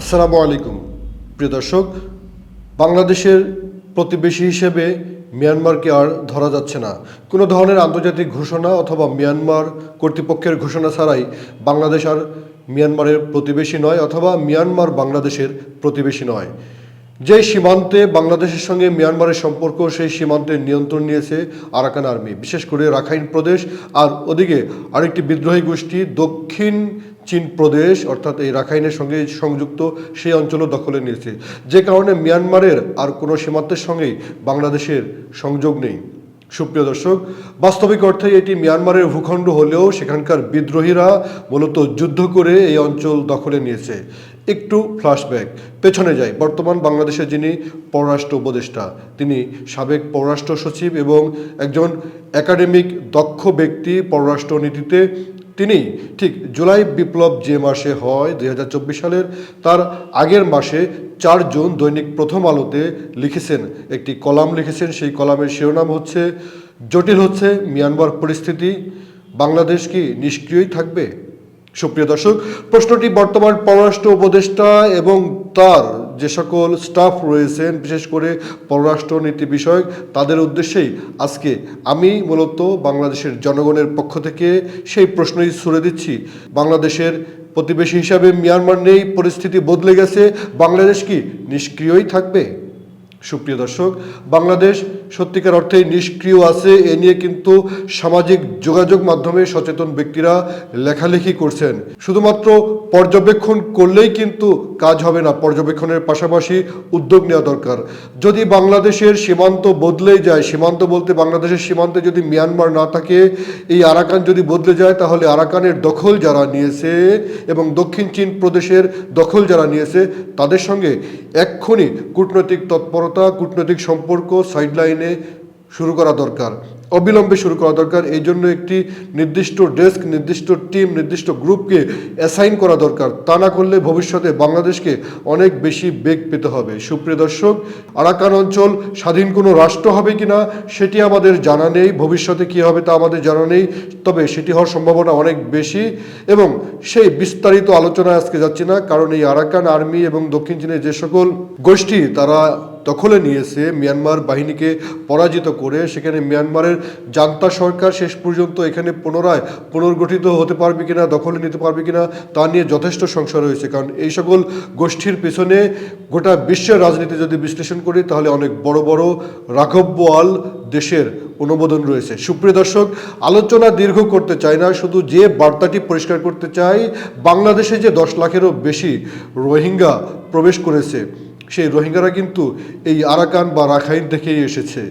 আসসালামু আলাইকুম। প্রিয় দর্শক, বাংলাদেশের প্রতিবেশী হিসেবে মিয়ানমারকে আর ধরা যাচ্ছে না। কোনো ধরনের আন্তর্জাতিক ঘোষণা অথবা মিয়ানমার কর্তৃপক্ষের ঘোষণা ছাড়াই বাংলাদেশ আর মিয়ানমারের প্রতিবেশী নয় অথবা মিয়ানমার বাংলাদেশের প্রতিবেশী নয়। যে সীমান্তে বাংলাদেশের সঙ্গে মিয়ানমারের সম্পর্ক, সেই সীমান্তের নিয়ন্ত্রণ নিয়েছে আরাকান আর্মি। বিশেষ করে রাখাইন প্রদেশ আর ওদিকে আরেকটি বিদ্রোহী গোষ্ঠী দক্ষিণ চীন প্রদেশ, অর্থাৎ এই রাখাইনের সঙ্গে সংযুক্ত, সেই অঞ্চলও দখলে নিয়েছে। যে কারণে মিয়ানমারের আর কোনো সীমান্তের সঙ্গেই বাংলাদেশের সংযোগ নেই। সুপ্রিয় দর্শক, বাস্তবিক অর্থে এটি মিয়ানমারের ভূখণ্ড হলেও সেখানকার বিদ্রোহীরা মূলত যুদ্ধ করে এই অঞ্চল দখলে নিয়েছে। একটু ফ্ল্যাশব্যাক পেছনে যাই। বর্তমান বাংলাদেশের যিনি পররাষ্ট্র উপদেষ্টা, তিনি সাবেক পররাষ্ট্র সচিব এবং একজন একাডেমিক দক্ষ ব্যক্তি পররাষ্ট্র নীতিতে। তিনি ঠিক জুলাই বিপ্লব যে মাসে হয় দু হাজার চব্বিশ সালের, তার আগের মাসে চার জুন দৈনিক প্রথম আলোতে লিখেছেন, একটি কলাম লিখেছেন। সেই কলামের শিরোনাম হচ্ছে, জটিল হচ্ছে মিয়ানমার পরিস্থিতি। বাংলাদেশ কি নিষ্ক্রিয়ই থাকবে? সুপ্রিয় দর্শক, প্রশ্নটি বর্তমান পররাষ্ট্র উপদেষ্টা এবং তার যে সকল স্টাফ রয়েছেন, বিশেষ করে পররাষ্ট্র নীতি বিষয়ক, তাদের উদ্দেশ্যেই আজকে আমি মূলত বাংলাদেশের জনগণের পক্ষ থেকে সেই প্রশ্নই ছুড়ে দিচ্ছি। বাংলাদেশের প্রতিবেশী হিসাবে মিয়ানমার নেই, পরিস্থিতি বদলে গেছে, বাংলাদেশ কি নিষ্ক্রিয়ই থাকবে? সুপ্রিয় দর্শক, বাংলাদেশ সত্যিকার অর্থে নিষ্ক্রিয় আছে, এ নিয়ে কিন্তু সামাজিক যোগাযোগ মাধ্যমে সচেতন ব্যক্তিরা লেখালেখি করছেন। শুধুমাত্র পর্যবেক্ষণ করলেই কিন্তু কাজ হবে না, পর্যবেক্ষণের পাশাপাশি উদ্যোগ নেওয়া দরকার। যদি বাংলাদেশের সীমান্ত বদলেই যায়, সীমান্ত বলতে বাংলাদেশের সীমান্তে যদি মিয়ানমার না থাকে, এই আরাকান যদি বদলে যায়, তাহলে আরাকানের দখল যারা নিয়েছে এবং দক্ষিণ চীন প্রদেশের দখল যারা নিয়েছে, তাদের সঙ্গে এক্ষুনি কূটনৈতিক তৎপরতা কূটনৈতিক সম্পর্ক সাইডলাইনে শুরু করা দরকার, অবিলম্বে শুরু করা দরকার। এই জন্য একটি নির্দিষ্ট ডেস্ক নির্দিষ্ট টিম নির্দিষ্ট গ্রুপকে অ্যাসাইন করা দরকার। তা না করলে ভবিষ্যতে বাংলাদেশকে অনেক বেশি বেগ পেতে হবে। সুপ্রিয় দর্শক, আরাকান অঞ্চল স্বাধীন কোনো রাষ্ট্র হবে কিনা সেটি আমাদের জানা নেই। ভবিষ্যতে কী হবে তা আমাদের জানা নেই, তবে সেটি হওয়ার সম্ভাবনা অনেক বেশি। এবং সেই বিস্তারিত আলোচনায় আজকে যাচ্ছি না, কারণ এই আরাকান আর্মি এবং দক্ষিণ চীনের যে সকল গোষ্ঠী, তারা দখলে নিয়েছে মিয়ানমার বাহিনীকে পরাজিত করে সেখানে মিয়ানমারের জান্তা সরকার শেষ পর্যন্ত এখানে পুনরায় পুনর্গঠিত হতে পারবে কিনা, দখলে নিতে পারবে কিনা, তা নিয়ে যথেষ্ট সংশয় রয়েছে। কারণ এই সকল গোষ্ঠীর পেছনে গোটা বিশ্বের রাজনীতি যদি বিশ্লেষণ করি, তাহলে অনেক বড় বড় রাঘববোয়াল দেশের অনুমোদন রয়েছে। সুপ্রিয় দর্শক, আলোচনা দীর্ঘ করতে চাই না, শুধু যে বার্তাটি পরিষ্কার করতে চাই, বাংলাদেশে যে দশ লাখেরও বেশি রোহিঙ্গা প্রবেশ করেছে সেই রোহিঙ্গারা কিন্তু এই আরাকান বা রাখাইন থেকেই এসেছে।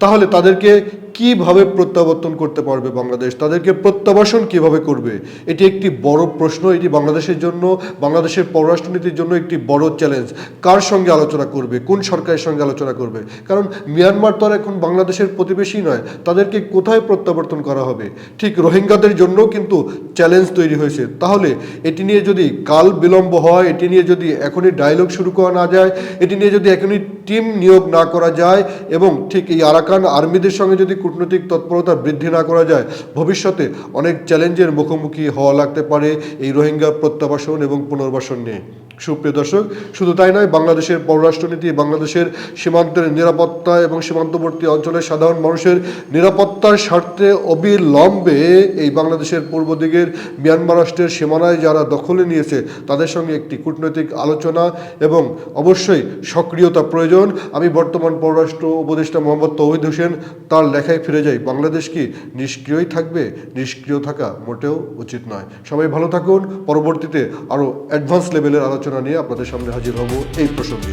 তাহলে তাদেরকে কীভাবে প্রত্যাবর্তন করতে পারবে বাংলাদেশ? তাদেরকে প্রত্যাবাসন কীভাবে করবে? এটি একটি বড় প্রশ্ন, এটি বাংলাদেশের জন্য, বাংলাদেশের পররাষ্ট্রনীতির জন্য একটি বড় চ্যালেঞ্জ কার সঙ্গে আলোচনা করবে? কোন সরকারের সঙ্গে আলোচনা করবে? কারণ মিয়ানমার তো আর এখন বাংলাদেশের প্রতিবেশী নয়, তাদেরকে কোথায় প্রত্যাবর্তন করা হবে? ঠিক রোহিঙ্গাদের জন্য কিন্তু চ্যালেঞ্জ তৈরি হয়েছে। তাহলে এটি নিয়ে যদি কাল বিলম্ব হয়, এটি নিয়ে যদি এখনই ডায়লগ শুরু করা না যায়, এটি নিয়ে যদি এখনই টিম নিয়োগ না করা যায়, এবং ঠিক এই আরাকান আর্মিদের সঙ্গে যদি কূটনৈতিক তৎপরতা বৃদ্ধি না করা যায়, ভবিষ্যতে অনেক চ্যালেঞ্জের মুখোমুখি হওয়া লাগতে পারে এই রোহিঙ্গা প্রত্যাবাসন এবং পুনর্বাসন নিয়ে। সুপ্রিয় দর্শক, শুধু তাই নয়, বাংলাদেশের পররাষ্ট্রনীতি, বাংলাদেশের সীমান্তের নিরাপত্তা এবং সীমান্তবর্তী অঞ্চলের সাধারণ মানুষের নিরাপত্তার স্বার্থে অবিলম্বে এই বাংলাদেশের পূর্ব দিকের মিয়ানমার রাষ্ট্রের সীমানায় যারা দখলে নিয়েছে, তাদের সঙ্গে একটি কূটনৈতিক আলোচনা এবং অবশ্যই সক্রিয়তা প্রয়োজন। আমি বর্তমান পররাষ্ট্র উপদেষ্টা মোহাম্মদ তৌহিদ হোসেন, তার লেখায় ফিরে যাই। বাংলাদেশ কি নিষ্ক্রিয়ই থাকবে? নিষ্ক্রিয় থাকা মোটেও উচিত নয়। সবাই ভালো থাকুন। পরবর্তীতে আরও অ্যাডভান্স লেভেলের আলোচনা নিয়ে আপনাদের সামনে হাজির হব এই প্রসঙ্গে।